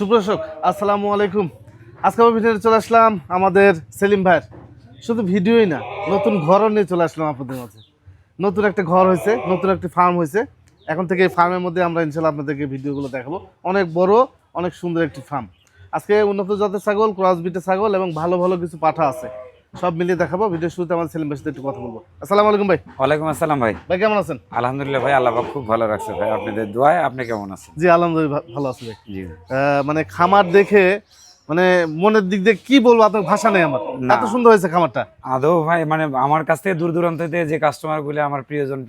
সুপ্রশক আসসালামু আলাইকুম। আজকে আমি ভিডিওতে চলে আসলাম আমাদের সেলিম ভাইয়ের। শুধু ভিডিওই না, নতুন ঘরও নিয়ে চলে আসলাম আপনাদের মাঝে। নতুন একটা ঘর হয়েছে, নতুন একটি ফার্ম হয়েছে। এখন থেকে এই ফার্মের মধ্যে আমরা ইনশাল্লাহ আপনাদেরকে ভিডিওগুলো দেখাবো। অনেক বড়, অনেক সুন্দর একটি ফার্ম আজকে উন্নত জাতের ছাগল ক্রসবিটের ছাগল এবং ভালো ভালো কিছু পাঠা আছে। সব মিলিয়ে দেখাবো ভিডিও শুরুতে আমাদের সেলিম ভাইয়ের একটু কথা বলব। আসসালামু আলাইকুম ভাই। ওয়ালাইকুম আসসালাম ভাই। ভাই কেমন আছেন? আলহামদুলিল্লাহ ভাই আল্লাহ পাক খুব ভালো রাখছে ভাই। আপনাদের দোয়ায় আপনি কেমন আছেন? জি আলহামদুলিল্লাহ ভালো আছি ভাই। জি। মানে খামার দেখে মানে মনের দিক দিয়ে কি বলব আপনার ভাষা নেই আমার। এত সুন্দর হয়েছে খামারটা। আদৌ ভাই মানে আমার কাছ থেকে দূর দূরান্ত থেকে যে কাস্টমারগুলো আমার প্রিয়জন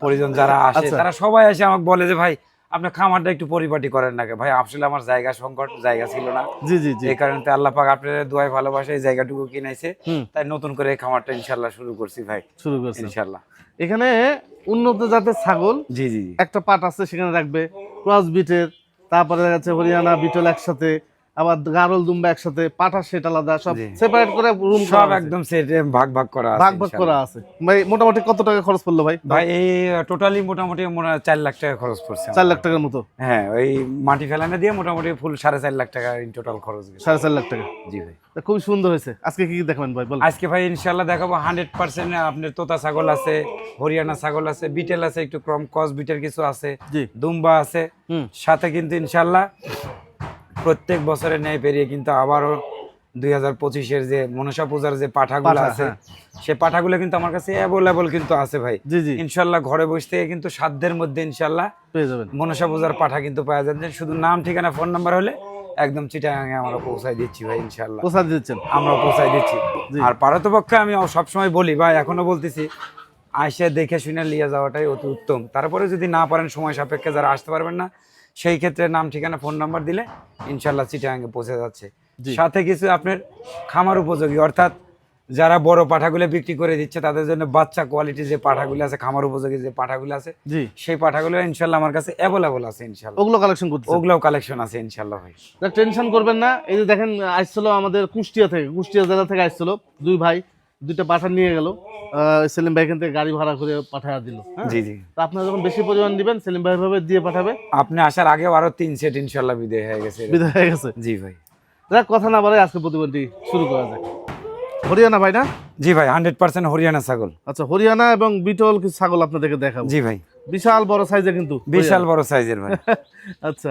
পরিজন যারা আসে আচ্ছা। তারা সবাই এসে আমাকে বলে যে ভাই আপনি খামারটা একটু পরিপাটি করেন নাকি ভাই আসলে আমার জায়গা সংকট জায়গা ছিল না। জি জি জি। এই কারণে আল্লাহ পাক আপনাদের দোয়ায় ভালোবাসে এই জায়গাটুকু কিনাইছে। তাই নতুন করে এই খামারটা ইনশাল্লাহ শুরু করছি ভাই। শুরু করছি ইনশাল্লাহ এখানে উন্নত জাতের ছাগল জি জি জি। একটা পাট আছে সেখানে রাখবে ক্রস বিটের তারপরে দেখা যাচ্ছে হরিয়ানা বিটল একসাথে আবার গারল দুম্বা একসাথে পাঠা সেট আলাদা সব সেপারেট করে রুম সব একদম সেট ভাগ ভাগ করা আছে ভাগ ভাগ করা আছে। ভাই মোটামুটি কত টাকা খরচ পড়ল ভাই? ভাই এই টোটালি মোটামুটি চার লাখ টাকা খরচ পড়ছে চার লাখ টাকার মতো? হ্যাঁ ওই মাটি ফেলানো দিয়ে মোটামুটি ফুল সাড়ে চার লাখ টাকা ইন টোটাল খরচ গেছে। সাড়ে চার লাখ টাকা? জি ভাই। তা খুবই সুন্দর হয়েছে। আজকে কি কি দেখাবেন ভাই বল আজকে ভাই ইনশাল্লাহ দেখাবো হান্ড্রেড পার্সেন্ট আপনার তোতা ছাগল আছে হরিয়ানা ছাগল আছে বিটেল আছে একটু কম কস বিটের কিছু আছে দুম্বা আছে। হুম। সাথে কিন্তু ইনশাল্লাহ প্রত্যেক বছরের ন্যায় পেরিয়ে কিন্তু আবারও দুই হাজার পঁচিশের যে মনসা পূজার যে পাঠাগুলো আছে হ্যাঁ। সে পাঠাগুলো কিন্তু আমার কাছে অ্যাভেলেবল কিন্তু আছে ভাই। ইনশাল্লাহ ঘরে বসে থেকে কিন্তু সাধ্যের মধ্যে ইনশাল্লাহ পেয়ে যাবেন। মনসা পূজার পাঠা কিন্তু পাওয়া যাচ্ছে শুধু নাম ঠিকানা ফোন নাম্বার হলে একদম চিটাগাঙে আমরা পৌঁছাই দিচ্ছি ভাই ইনশাল্লাহ কোথা দিচ্ছেন? আমরা পৌঁছাই দিচ্ছি। আর পারতপক্ষে আমি সবসময় বলি ভাই এখনও বলতেছি আইসে দেখে শুনে নিয়ে যাওয়াটাই অতি উত্তম। তারপরে যদি না পারেন সময় সাপেক্ষে যারা আসতে পারবেন না সেই ক্ষেত্রে নাম ঠিকানা ফোন নাম্বার দিলে ইনশাল্লাহ চিটাগাঙে পৌঁছে যাচ্ছে। সাথে কিছু আপনার খামার উপযোগী অর্থাৎ যারা বড় পাঠাগুলো বিক্রি করে দিচ্ছে তাদের জন্য বাচ্চা কোয়ালিটি যে পাঠাগুলো আছে খামার উপযোগী যে পাঠাগুলো আছে সেই পাঠাগুলো ইনশাল্লাহ আমার কাছে অ্যাভেলেবল আছে ইনশাল্লাহ ওগুলো কালেকশন করতে ওগুলোও কালেকশন আছে ইনশাল্লাহ ভাই। না টেনশন করবেন না। এই যে দেখেন আসছিল আমাদের কুষ্টিয়া থেকে কুষ্টিয়া জেলা থেকে আসছিল দুই ভাই দুইটা পাঠা নিয়ে গেল। সেলিম ভাই এখান থেকে গাড়ি ভাড়া করে পাঠা দিল হ্যাঁ? জি জি। তো আপনারা যখন বেশি পরিমাণ দিবেন সেলিম ভাই ভাবে দিয়ে পাঠাবে? আপনি আসার আগেও আরও তিন সেট ইনশাল্লাহ বিদায় হয়ে গেছে। বিদায় হয়ে গেছে? জি ভাই। যাক কথা না বলে আজকে প্রতিবন্ধী শুরু করা যায় হরিয়ানা ভাই না? জি ভাই হান্ড্রেড পার্সেন্ট হরিয়ানা ছাগল। আচ্ছা হরিয়ানা এবং বিটল কিছু ছাগল আপনাদেরকে দেখাবো? জি ভাই। বিশাল বড় সাইজের কিন্তু বিশাল বড় সাইজের ভাই। আচ্ছা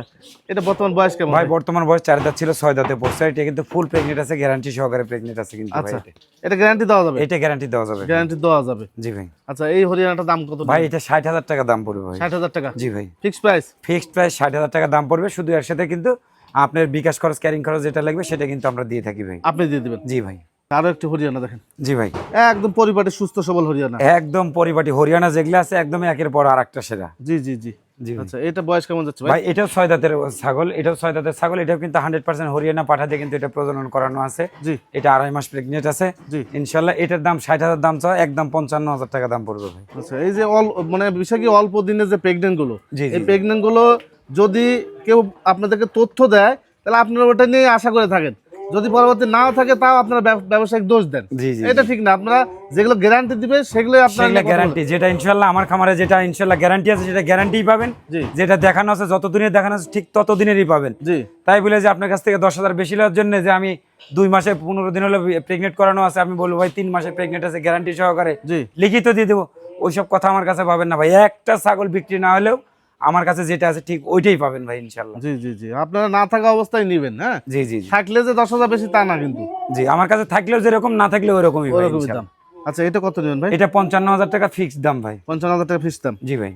এটা বর্তমান বয়স কেমন? ভাই বর্তমান বয়স চার দাঁত ছিল ছয় দাঁতে পড়ছে। এটা কিন্তু ফুল প্রেগনেন্ট আছে গ্যারান্টি সহকারে প্রেগনেন্ট আছে কিন্তু ভাই আচ্ছা এটা। এটা গ্যারান্টি দেওয়া যাবে? এটা গ্যারান্টি দেওয়া যাবে। গ্যারান্টি দেওয়া যাবে। জি ভাই। আচ্ছা এই হরিয়ানাটার দাম কত? ভাই এটা ষাট হাজার টাকা দাম পড়বে ভাই। ষাট হাজার টাকা? জি ভাই। ফিক্সড প্রাইস ফিক্সড প্রাইস ষাট হাজার টাকা দাম পড়বে। শুধু এর সাথে কিন্তু আপনার বিকাশ খরচ ক্যারিং খরচ যেটা লাগবে সেটা কিন্তু আমরা দিয়ে থাকি ভাই। আপনি দিয়ে দিবেন? জি ভাই। আরও একটি হরিয়ানা দেখেন। জি ভাই। একদম পরিবারের সুস্থ সবল হরিয়ানা। একদম পরিপাটি হরিয়ানা যেগুলো আছে একদম একের পর আর একটা সেরা। জি জি জি। আচ্ছা এটা বয়স কেমন যাচ্ছে ভাই? ভাই এটাও ছয় দাঁতের ছাগল এটাও ছয় দাঁতের ছাগল এটাও কিন্তু হান্ড্রেড পার্সেন্ট হরিয়ানা পাঠাতে কিন্তু এটা প্রজনন করানো আছে। জি। এটা আড়াই মাস প্রেগনেন্ট আছে। জি। ইনশাল্লাহ এটার দাম ষাট হাজার দাম চাও একদম পঞ্চান্ন হাজার টাকা দাম পড়বে ভাই। আচ্ছা এই যে অল মানে বিষয় কি অল্প দিনের যে প্রেগনেন্টগুলো জি, এই প্রেগনেন্টগুলো যদি কেউ আপনাদেরকে তথ্য দেয় তাহলে আপনারা ওটা নিয়ে আশা করে থাকেন। যদি পরবর্তী নাও থাকে তাও আপনারা ব্যবসায়িক দোষ দেন। এটা ঠিক না। আপনারা যেগুলো গ্যারান্টি দিবে আপনারা সেগুলো গ্যারান্টি যেটা ইনশাল্লাহ আমার খামারে যেটা ইনশাল্লাহ গ্যারান্টি আছে সেটা গ্যারান্টি পাবেন। যেটা দেখানো আছে যত দিনের দেখানো আছে ঠিক তত দিনেরই পাবেন তাই বলে যে আপনার কাছ থেকে দশ হাজার বেশি নেওয়ার জন্য যে আমি দুই মাসে পনেরো দিন হলে প্রেগনেন্ট করানো আছে আমি বলব ভাই তিন মাসে প্রেগনেন্ট আছে গ্যারান্টি সহকারে লিখিত দিয়ে দেবো। ওইসব কথা আমার কাছে পাবেন না ভাই। একটা ছাগল বিক্রি না হলেও আমার কাছে যেটা আছে ঠিক ওইটাই পাবেন ভাই ইনশাল্লাহ জি জি জি। আপনারা না থাকা অবস্থায় নেবেন হ্যাঁ? জি জি। থাকলে যে দশ হাজার বেশি তা না কিন্তু। জি আমার কাছে থাকলেও যেরকম না থাকলেও ওরকমই দাম। আচ্ছা এটা কত নেবেন ভাই? এটা পঞ্চান্ন হাজার টাকা ফিক্সড দাম ভাই। পঞ্চান্ন হাজার টাকা ফিক্সড দাম। জি ভাই।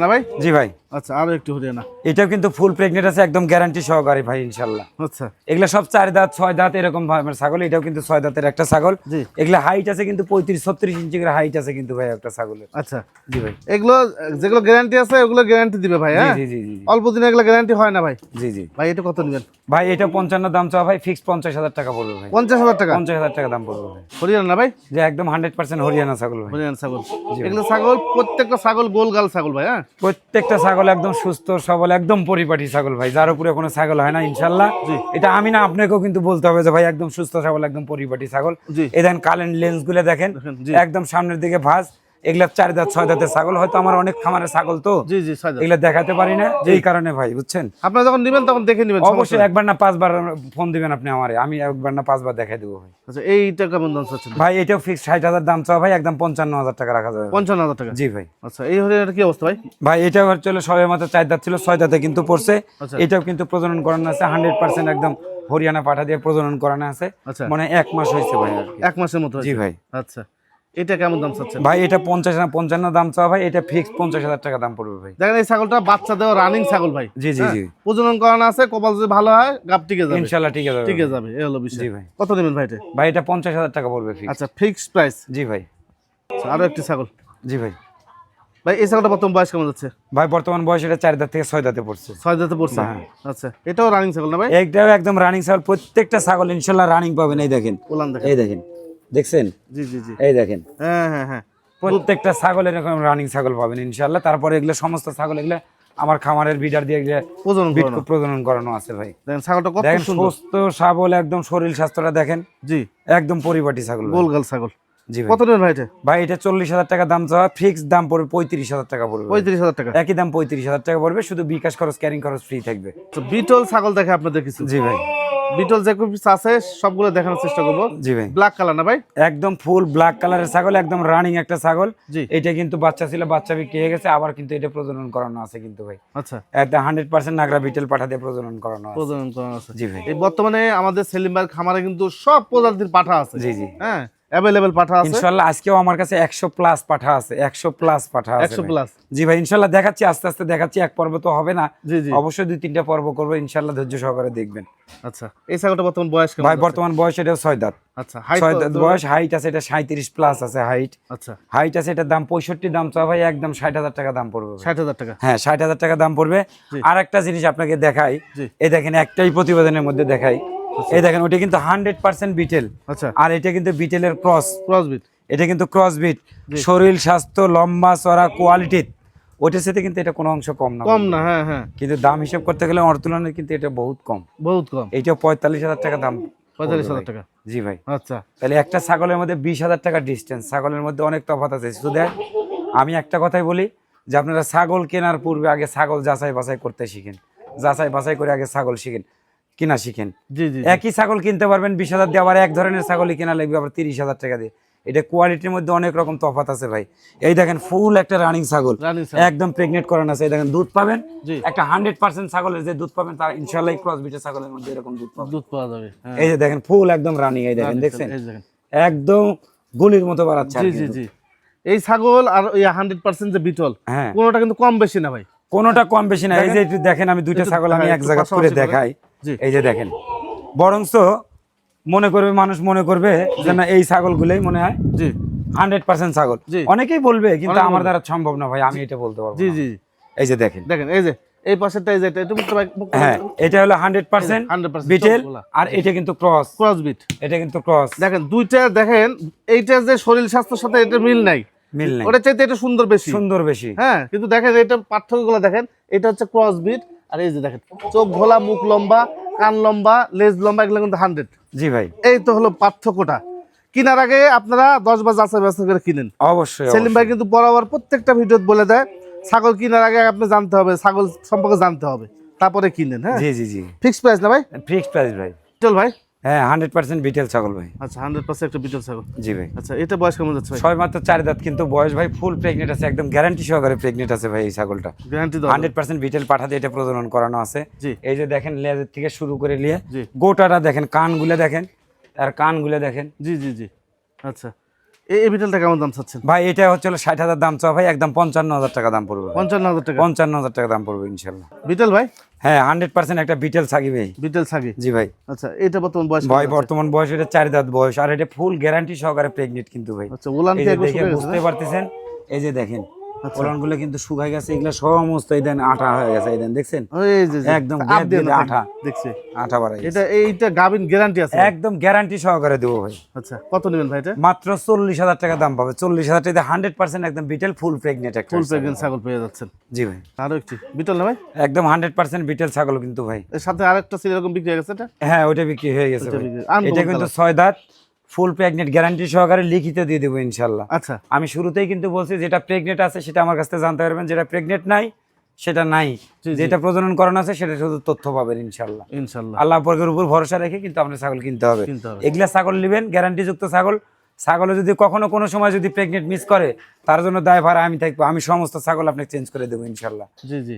না ভাই? জি ভাই। আচ্ছা আরও একটু হরিয়ানা। এটাও কিন্তু ফুল প্রেগনেন্ট আছে একদম গ্যারান্টি সহকারে ভাই ইনশাল্লাহ আচ্ছা। এগুলা সব চার দাঁত ছয় দাঁত এরকম ভাবে ছাগল এটাও কিন্তু ছয় দাঁতের একটা ছাগল। এগুলা হাইট আছে কিন্তু পঁয়ত্রিশ ছত্রিশ ইঞ্চি করে হাইট আছে কিন্তু ভাই একটা ছাগলের। আচ্ছা। জি ভাই। এগুলো যেগুলো গ্যারান্টি আছে ওগুলো গ্যারান্টি দিবে ভাই হ্যাঁ? জি জি জি অল্প দিনে এগুলো গ্যারান্টি হয় না ভাই? জি জি। ভাই এটা কত নেবেন? ভাই এটা পঞ্চান্ন দাম চাওয়া ভাই ফিক্স পঞ্চাশ হাজার টাকা পড়বে ভাই। পঞ্চাশ হাজার টাকা? পঞ্চাশ হাজার টাকা দাম পড়বে ভাই। হরিয়ানা না ভাই? যে একদম হান্ড্রেড পার্সেন্ট হরিয়ানা ছাগল হরিয়ানা ছাগল। এগুলো ছাগল প্রত্যেকটা ছাগল গোল গাল ছাগল ভাই হ্যাঁ? প্রত্যেকটা ছাগল একদম সুস্থ সবল একদম পরিপাটি ছাগল ভাই যার উপরে কোনো ছাগল হয় না ইনশাল্লাহ। এটা আমি না আপনাকেও কিন্তু বলতে হবে যে ভাই একদম সুস্থ সবল একদম পরিপাটি ছাগল। এ এই দেখেন কালেন্ট লেন্সগুলো দেখেন দেখেন, একদম সামনের দিকে ভাঁজ এগুলা চার দাঁত ছয় দাঁতের ছাগল হয়তো আমার অনেক খামারের ছাগল তো। জি জি এগুলা দেখাতে পারি না। যেই কারণে ভাই বুঝছেন? আপনারা যখন নেবেন তখন দেখে নেবেন অবশ্যই একবার না পাঁচবার ফোন দিবেন আপনি আমারে আমি একবার না পাঁচবার দেখাই দেবো ভাই। আচ্ছা এইটা কেমন দাম চাচ্ছেন? ভাই এটাও ফিক্স ষাট হাজার দাম চাওয়া ভাই একদম পঞ্চান্ন হাজার টাকা রাখা যাবে পঞ্চান্ন হাজার টাকা? জি ভাই। আচ্ছা এই হরিণের কি অবস্থা ভাই? ভাই এটা হচ্ছে হলো সবের মতো চার দাঁত ছিল ছয় দাঁতে কিন্তু পড়ছে। আচ্ছা। এটাও কিন্তু প্রজনন করানো আছে হান্ড্রেড পার্সেন্ট একদম হরিয়ানা পাঠা দিয়ে প্রজনন করানো আছে। আচ্ছা। মানে এক মাস হয়েছে ভাই এক মাসের মতো জি ভাই। আচ্ছা। এটা কেমন দাম চাচ্ছেন? ভাই এটা পঞ্চাশ না পঞ্চান্ন দাম চাওয়া ভাই এটা ফিক্স পঞ্চাশ হাজার টাকা দাম পড়বে ভাই। দেখেন এই ছাগলটা বাচ্চা দেওয়া রানিং ছাগল ভাই জি জি হ্যাঁ? জি। প্রজনন করানো আছে কপাল যদি ভালো হয় গাপ টিকে যাবে। ইনশাল্লাহ ঠিক আছে টিকে যাবে এই হলো বিষয়। জি ভাই। কত নেবেন ভাই এটা? ভাই এটা পঞ্চাশ হাজার টাকা পড়বে ফিক্স আচ্ছা ফিক্সড প্রাইস জি ভাই। আরও একটি ছাগল। জি ভাই। ভাই এই ছাগলটা প্রথম বয়স কেমন যাচ্ছে? ভাই বর্তমান বয়স এটা চার দাঁত থেকে ছয় দাঁতে পড়ছে। ছয় দাঁতে পড়ছে? হ্যাঁ। আচ্ছা এটাও রানিং ছাগল না ভাই? একটাও একদম রানিং ছাগল। প্রত্যেকটা ছাগল ইনশাল্লাহ রানিং পাবেন। এই দেখেন। এই দেখেন। দেখছেন? জি জি জি। এই দেখেন। হ্যাঁ হ্যাঁ হ্যাঁ। প্রত্যেকটা ছাগল এরকম রানিং ছাগল পাবেন ইনশাল্লাহ তারপরে এগুলো সমস্ত ছাগল এগুলো আমার খামারের বিডার দিয়ে এগুলো প্রজনন করানো। প্রজনন করানো আছে ভাই। দেখেন ছাগলটা কত সুন্দর। সুস্থ সাবল একদম শরীর স্বাস্থ্যটা দেখেন। জি। একদম পরিপাটি ছাগল গোলগাল ছাগল। জি ভাই। কত নেবেন ভাই এটা? ভাই এটা চল্লিশ হাজার টাকা দাম চাওয়া ফিক্স দাম পড়বে পঁয়ত্রিশ হাজার টাকা পড়বে। পঁয়ত্রিশ হাজার টাকা। একই দাম পঁয়ত্রিশ হাজার টাকা পড়বে শুধু বিকাশ খরচ ক্যারিং খরচ ফ্রি থাকবে। তো বিটল ছাগল দেখে আপনাদের কিছু। জি ভাই। বিটল যে পিস আছে সবগুলো দেখানোর চেষ্টা করব। জি ভাই। ব্ল্যাক কালার না ভাই? একদম ফুল ব্ল্যাক কালারের ছাগল একদম রানিং একটা ছাগল। জি। এটা কিন্তু বাচ্চা ছিল বাচ্চা বিক্রি হয়ে গেছে আবার কিন্তু এটা প্রজনন করানো আছে কিন্তু ভাই। আচ্ছা। একটা হান্ড্রেড পার্সেন্ট নাগরা বিটেল পাঠা দিয়ে প্রজনন করানো আছে। প্রজনন করানো আছে। জি ভাই। এই বর্তমানে আমাদের সেলিম ভাই খামারে কিন্তু সব প্রজাতির পাঠা আছে। জি জি। হ্যাঁ? অ্যাভেলেবেল পাঠা আছে? ইনশাল্লাহ আজকেও আমার কাছে একশো প্লাস পাঠা আছে একশো প্লাস পাঠা আছে একশো ভাই। প্লাস জি ভাই ইনশাল্লাহ দেখাচ্ছি আস্তে আস্তে দেখাচ্ছি এক পর্ব তো হবে না। অবশ্যই দুই তিনটা পর্ব করব ইনশাল্লাহ ধৈর্য সহকারে দেখবেন। আচ্ছা এই ছাগলটা বর্তমান বয়স কেমন ভাই বর্তমান বয়স এটা ছয় দাঁত। আচ্ছা হাইট ছয় দাঁত বয়স হাইট আছে এটা সাঁত্রিশ প্লাস আছে হাইট আচ্ছা। হাইট আছে এটার দাম পঁয়ষট্টি দাম চাওয়া ভাই একদম ষাট হাজার টাকা দাম পড়বে ভাই। ষাট হাজার টাকা। হ্যাঁ ষাট হাজার টাকা দাম পড়বে। আর একটা জিনিস আপনাকে দেখাই এই দেখেন একটাই প্রতিবেদনের মধ্যে দেখাই। এই দেখেন ওটা কিন্তু হান্ড্রেড পার্সেন্ট বিটেল আচ্ছা। আর এটা কিন্তু বিটেলের ক্রস ক্রসবিট এটা কিন্তু ক্রস বিট শরীর স্বাস্থ্য লম্বা চড়া কোয়ালিটি ওটার সাথে কিন্তু এটা কোনো অংশ কম না। কম না হ্যাঁ হ্যাঁ। কিন্তু দাম হিসাব করতে গেলে ওর তুলনায় কিন্তু এটা বহুত কম। বহুত কম। এইটা পঁয়তাল্লিশ হাজার টাকা দাম। পঁয়তাল্লিশ হাজার। টাকা। জি ভাই। আচ্ছা। তাহলে একটা ছাগলের মধ্যে বিশ হাজার টাকা ডিস্টেন্স ছাগলের মধ্যে অনেক তফাৎ আছে। শুধু আমি একটা কথাই বলি যে আপনারা ছাগল কেনার পূর্বে আগে ছাগল যাচাই বাছাই করতে শিখেন। যাচাই বাছাই করে আগে ছাগল শিখেন। কিনা শিখেন। একই ছাগল কিনতে পারবেন বিশ হাজার দিয়ে আবার এক ধরনের ছাগলই কেনা লাগবে আবার তিরিশ হাজার টাকা দিয়ে। এটা কোয়ালিটির মধ্যে অনেক রকম তফাৎ আছে ভাই। এই দেখেন ফুল একটা রানিং ছাগল। একদম প্রেগনেন্ট করানো আছে। এই দেখেন দুধ পাবেন। একটা হান্ড্রেড পার্সেন্ট ছাগলের যে দুধ পাবেন তার ইনশাল্লাহ ক্রস বিটের ছাগলের মধ্যে এরকম দুধ পাবেন। দুধ পাওয়া যাবে হ্যাঁ। এই যে দেখেন ফুল একদম রানিং এই দেখেন দেখছেন। একদম গুলির মতো বাড়াচ্ছে জি জি এই ছাগল আর ওই হান্ড্রেড পার্সেন্ট যে বিটল হ্যাঁ। কোনোটা কিন্তু কম বেশি না ভাই। কোনোটা কম বেশি না। এই যে দেখেন আমি দুইটা ছাগল আমি এক একটু জায়গা করে দেখাই। এই যে দেখেন। বরংস মনে করবে মানুষ মনে করবে যে না এই ছাগলগুলোই মনে হয় জি। হান্ড্রেড পার্সেন্ট ছাগল। অনেকেই বলবে কিন্তু আমার দ্বারা সম্ভব না ভাই আমি এটা বলতে পারব জি জি। এই যে দেখেন। দেখেন এই যে এই পাশেরটা এই যে এটা একটু মুখটা ভাই মুখটা হ্যাঁ এটা হলো হান্ড্রেড পার্সেন্ট 100% বিটেল আর এটা কিন্তু ক্রস। ক্রসবিট এটা কিন্তু ক্রস। দেখেন দুইটা দেখেন এইটা যে শরীর স্বাস্থ্যের সাথে এটা মিল নাই। মিল নেই। ওটা চাইতে এটা সুন্দর বেশি। সুন্দর বেশি। হ্যাঁ কিন্তু দেখেন এটা পার্থক্যগুলো দেখেন এটা হচ্ছে ক্রসবিট আর এই যে দেখেন চোখ ঘোলা মুখ লম্বা কান লম্বা লেজ লম্বা এগুলো কিন্তু হান্ড্রেড জি ভাই। এই তো হলো পার্থক্যটা। কিনার আগে আপনারা দশ বার যাচাই বাছাই করে কিনেন। অবশ্যই সেলিম ভাই কিন্তু বরাবর প্রত্যেকটা ভিডিও বলে দেয় ছাগল কেনার আগে আপনি জানতে হবে ছাগল সম্পর্কে জানতে হবে তারপরে কিনেন হ্যাঁ? জি জি জি। ফিক্স প্রাইস না ভাই? ফিক্সড প্রাইস ভাই। চল ভাই? হ্যাঁ হান্ড্রেড পার্সেন্ট বিটেল ছাগল ভাই। আচ্ছা হান্ড্রেড পার্সেন্ট একটা বিটল ছাগল। জি ভাই। আচ্ছা এটা বয়স কেমন যাচ্ছে ছয় মাত্র চার দাঁত কিন্তু বয়স ভাই ফুল প্রেগনেন্ট আছে একদম গ্যারান্টি সহকারে প্রেগনেন্ট আছে ভাই এই ছাগলটা। গ্যারান্টি হান্ড্রেড পার্সেন্ট বিটেল পাঠা দিয়ে এটা প্রজনন করানো আছে। জি। এই যে দেখেন লেজের থেকে শুরু করে নিয়ে গোটাটা দেখেন কানগুলো দেখেন আর কানগুলো দেখেন। জি জি জি। আচ্ছা। এই বিটলটা কেমন দাম চাচ্ছেন? ভাই এটা হচ্ছে ষাট হাজার দাম চাওয়া। ভাই একদম পঞ্চান্ন হাজার টাকা দাম পড়বে পঞ্চান্ন হাজার টাকা। পঞ্চান্ন হাজার টাকা দাম পড়বে ইনশাল্লাহ। বিটল ভাই? হ্যাঁ হান্ড্রেড পার্সেন্ট একটা বিটেল থাকি ভাই। বিটেল ছাগি জি ভাই। আচ্ছা এটা বর্তমান বয়স ভাই বর্তমান বয়স এটা চার দাঁত বয়স। আর এটা ফুল গ্যারান্টি সহকারে প্রেগনেন্ট কিন্তু ভাই। আচ্ছা ওলান বুঝতে পারতেছেন? এই যে দেখেন। ফলনগুলো কিন্তু শুকাই গেছে এগুলো সমস্ত দেন আঠা হয়ে গেছে দেন দেখছেন? একদম। দেখছি। আঠা বাড়াই এটা এইটা গাবিন গ্যারান্টি আছে একদম গ্যারান্টি সহকারে দেবো ভাই। আচ্ছা কত নেবেন ভাই এটা? মাত্র চল্লিশ হাজার টাকা দাম পাবে। চল্লিশ হাজার টাকা হান্ড্রেড পার্সেন্ট একদম বিটেল ফুল প্রেগনেন্ট একটা ফুল প্রেগনেন্ট ছাগল পেয়ে যাচ্ছেন। জি ভাই। আরও একটি। বিটল না ভাই? একদম হান্ড্রেড পার্সেন্ট বিটেল ছাগল কিন্তু ভাই। এর সাথে আরেকটা ছিল এরকম বিক্রি হয়ে গেছে এটা? হ্যাঁ ওইটা বিক্রি হয়ে গেছে এটা কিন্তু ছয় দাঁত। ফুল প্রেগনেন্ট গ্যারান্টি সহকারে লিখিত দিয়ে দেবো ইনশাল্লাহ। আচ্ছা। আমি শুরুতেই কিন্তু বলছি যেটা প্রেগনেন্ট আছে সেটা আমার কাছ থেকে জানতে পারবেন যেটা প্রেগনেন্ট নাই সেটা নাই। যেটা প্রজনন করানো আছে সেটা শুধু তথ্য পাবেন ইনশাল্লাহ। ইনশাল্লাহ। আল্লাহ পরকের উপর ভরসা রেখে কিন্তু আপনি ছাগল কিনতে হবে। এগুলা ছাগল নেবেন গ্যারান্টিযুক্ত ছাগল। ছাগলে যদি কখনো কোনো সময় যদি প্রেগনেন্ট মিস করে তার জন্য দায় ভার আমি থাকব। আমি সমস্ত ছাগল আপনাকে চেঞ্জ করে দেবো ইনশাল্লাহ। জি জি।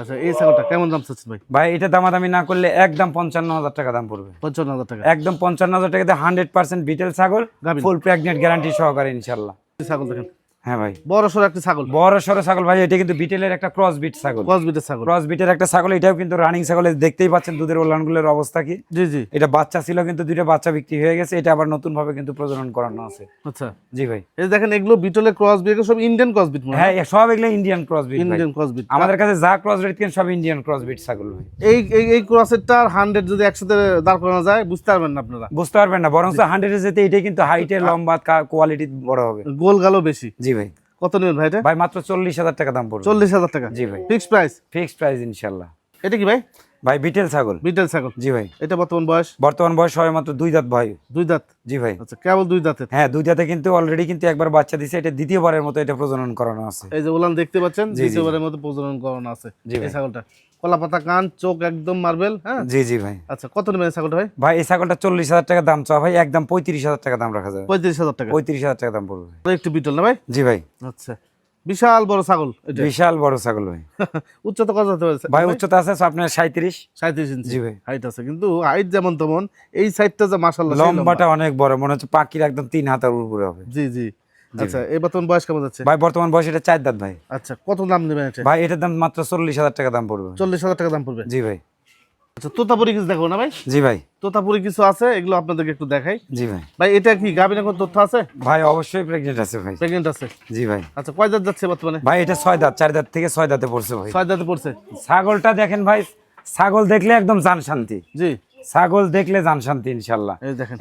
আচ্ছা এই ছাগলটা কেমন দাম চাচ্ছেন ভাই? ভাই এটা দামাদামি না করলে একদম পঞ্চান্ন হাজার টাকা দাম পড়বে। পঞ্চান্ন হাজার টাকা। একদম পঞ্চান্ন হাজার টাকাতে হান্ড্রেড পার্সেন্ট বিটেল ছাগল ফুল প্রেগনেন্ট গ্যারান্টি সহকারে ইনশাল্লাহ ছাগল দেখেন। হ্যাঁ ভাই। বড় একটা ছাগল। বড় সড়ো ছাগল ভাই এটা কিন্তু বিটেলের একটা ক্রস বিট ছাগল কসবিটের ছাগল। ক্রস বিটের একটা ছাগল এটাও কিন্তু রানিং ছাগল দেখতেই পাচ্ছেন দুধের ওলানগুলোর অবস্থা কি। জি জি। এটা বাচ্চা ছিল কিন্তু দুইটা বাচ্চা বিক্রি হয়ে গেছে এটা আবার নতুন ভাবে কিন্তু প্রজনন করানো আছে। আচ্ছা। জি ভাই। এই দেখেন এগুলো বিটলের ক্রস বিট সব ইন্ডিয়ান ক্রস বিট হ্যাঁ। সব এগুলো Indian cross breed Indian cross breed আমাদের কাছে যা ক্রস বিট কেন সব ইন্ডিয়ান ক্রস বিট ছাগল ভাই। এই এই ক্রসেরটা যদি একসাথে দাঁড় করানো যায় বুঝতে পারবেন না আপনারা। বুঝতে পারবেন না বরং হান্ড্রেডে যেতে এটাই কিন্তু হাইটের লম্বা কোয়ালিটি বড় হবে। গোল গালও বেশি। জি ভাই। কত নেবেন ভাই এটা? ভাই মাত্র চল্লিশ হাজার টাকা দাম পড়বে। চল্লিশ হাজার টাকা। জি ভাই। ফিক্সড প্রাইস ফিক্সড প্রাইস ইনশাল্লাহ। এটা কি ভাই? ভাই বিটেল ছাগল। বিটেল ছাগল। জি ভাই। এটা বর্তমান বয়স? বর্তমান বয়স হয় মাত্র দুই দাঁত ভাই। দুই দাঁত? জি ভাই। আচ্ছা কেবল দুই দাঁতের? হ্যাঁ দুই দাঁতে কিন্তু অলরেডি কিন্তু একবার বাচ্চা দিছে এটা দ্বিতীয়বারের মতো এটা প্রজনন করানো আছে। এই যে উলান দেখতে পাচ্ছেন। দ্বিতীয়বারের মতো প্রজনন করানো আছে এই। ছাগলটা। কলা পাতা কান চোখ একদম মার্বেল হ্যাঁ? জি জি ভাই। আচ্ছা কত নেবেন ছাগলটা ভাই? ভাই এই ছাগলটা চল্লিশ হাজার টাকা দাম চাওয়া ভাই একদম পঁয়ত্রিশ হাজার টাকা দাম রাখা যাবে পঁয়ত্রিশ হাজার টাকা। পঁয়ত্রিশ হাজার টাকা দাম পড়বে একটু বিটল না ভাই? জি ভাই। আচ্ছা বিশাল বড় ছাগল বিশাল বড় ছাগল ভাই। উচ্চতা কত হতে পারে? ভাই উচ্চতা আছে আপনার সাঁত্রিশ সাঁত্রিশ ইঞ্চি জি ভাই। হাইট আছে কিন্তু হাইট যেমন তেমন এই সাইডটা যে মাসাল্লাহ লম্বাটা অনেক বড় মনে হচ্ছে পাখির একদম তিন হাতের উপরে হবে। জি জি। আচ্ছা এবার তোমার বয়স কেমন যাচ্ছে? ভাই বর্তমান বয়স এটা চার দাঁত ভাই। আচ্ছা কত দাম নেবেন এটা? ভাই এটার দাম মাত্র চল্লিশ হাজার টাকা দাম পড়বে। চল্লিশ হাজার টাকা দাম পড়বে? জি ভাই। আচ্ছা তোতাপুরি কিছু দেখো না ভাই? জি ভাই। তোতাপুরি কিছু আছে এগুলো আপনাদেরকে একটু দেখাই। জি ভাই। ভাই এটা কি গাবিনা কোন তথ্য আছে? ভাই অবশ্যই প্রেগনেন্ট আছে ভাই। প্রেগনেন্ট আছে। জি ভাই। আচ্ছা কয় দাঁত যাচ্ছে বর্তমানে? ভাই এটা ছয় দাঁত চার দাঁত থেকে ছয় দাঁতে পড়ছে ভাই। ছয় দাঁতে পড়ছে। ছাগলটা দেখেন ভাই ছাগল দেখলে একদম জান শান্তি। জি। ছাগল দেখলে জান শান্তি ইনশাল্লাহ।